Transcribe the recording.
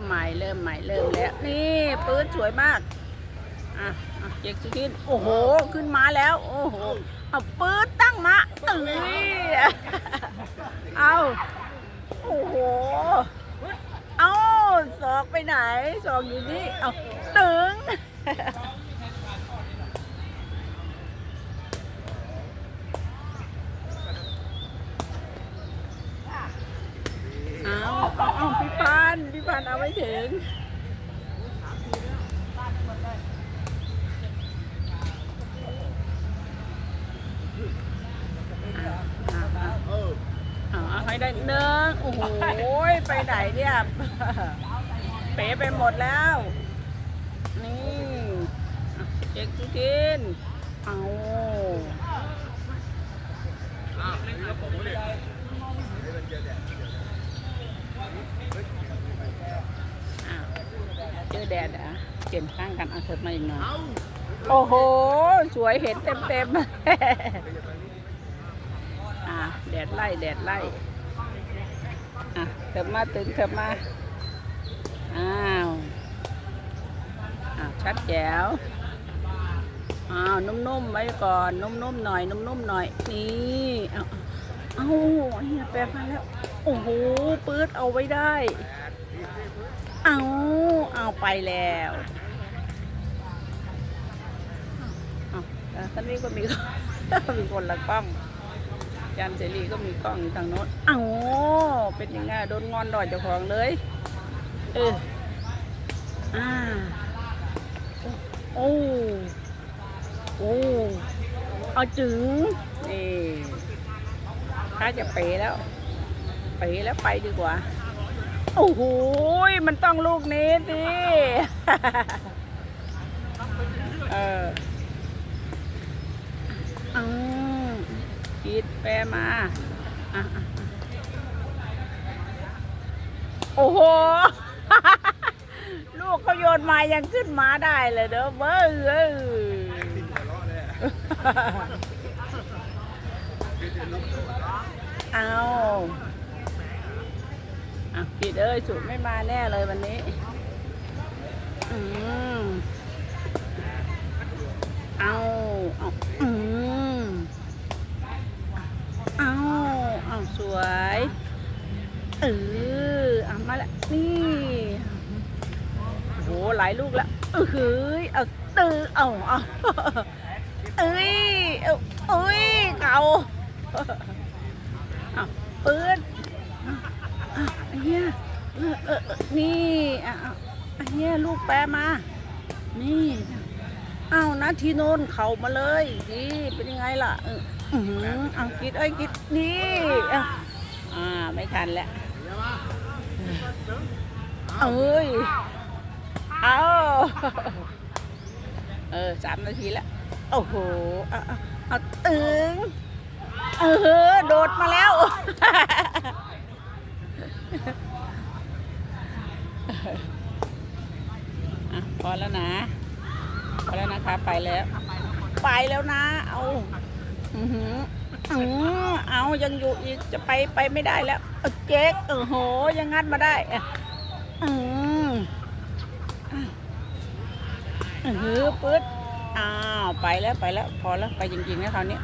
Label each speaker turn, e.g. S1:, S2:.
S1: มใหม่เริ่มใหม่เริ่มแล้วนี่ปื๊ดสวยมากอะอะเจ๊กสุทินโอ้โหขึ้นมาแล้ว โอ้โหเอาปื๊ดตั้งมาเอ้ยเอาโอ้โหเอาศอกไปไหนศอกอยู่นี่เอาตึงเอาเอาพี่พั นพี่พันเอาไม่ถึงเอาเอาให้ได้เนื้อโอ้โหไปไหนเนี่ย เป๋ไปหมดแล้ว นี่เจ๊กทุกินเอาอ้าวเจอ แดดอะเปลี่ยนข้างกันเอาเถิดมาอีกหน่อยโอ้โห สวยเห็นเต็มเต็มๆอะแดดไล่แดดไล่อะเถิบมาตึงเถิบมาอ้าวอ้าวชัดแจ๋วอ้าวนุ่มๆไว้ก่อนนุ่มๆหน่อยนุ่มๆหน่อยนี่เอาเอาเอาเฮียแปลมาแล้วโอ้โหปื๊ดเอาไว้ได้ เอาเอาไปแล้วท่านนี้ก็มีมีคนละกล้องอาจารย์เสรีก็มีกล้องทางโน้นเอ้าเป็นยังไงโดนงอนดอยเจ้าของเลย เอออ่าโอ้โอ้เอาจึงนี่ถ้าจะเป๋แล้ว เป๋แล้วไปดีกว่า โอ้โหมันต้องลูกนี้สิเออเอาคิดแปรมาอะโอ้โห ลูกเขาโยนมายังขึ้นมาได้เลยเด้อเบ้อเอ้ยเอา อะผิดเอ้ยสุดไม่มาแน่เลยวันนี้ อืมเอาเอาอืมเอาเอาสวยเออเอามาละนี่โอ้หหลายลูกละเออเฮ้ยเอาตือเอาเอาเอ้ยเอาเอ้ยเก่าเอาปืน เอาไอ้เหี้ยเออเออนี่อะเอ้าเฮียลูกแปรมา นี่เอานาทีโนนเข่ามาเลยนี่เป็นยังไงล่ะเอออื้อหือเอากิดเอ้ยกิดนี่อะอ่าไม่ทันแล้วเอ้ยเอาเออสามนาทีแล้วโอ้โหเอาเอาเอาตึงเออโดดมาแล้ว อะพอแล้วนะ พอแล้ว นะคะไปแล้ว ไปแล้วนะ เอาอือหืออือเอายังอยู่อีกจะไปไปไม่ได้แล้วเจ๊กเออโหยังงัดมาได้อือือหือปึ๊ดอ้าวไปแล้วไปแล้ว พอแล้วไปจริงๆนะคราวนี้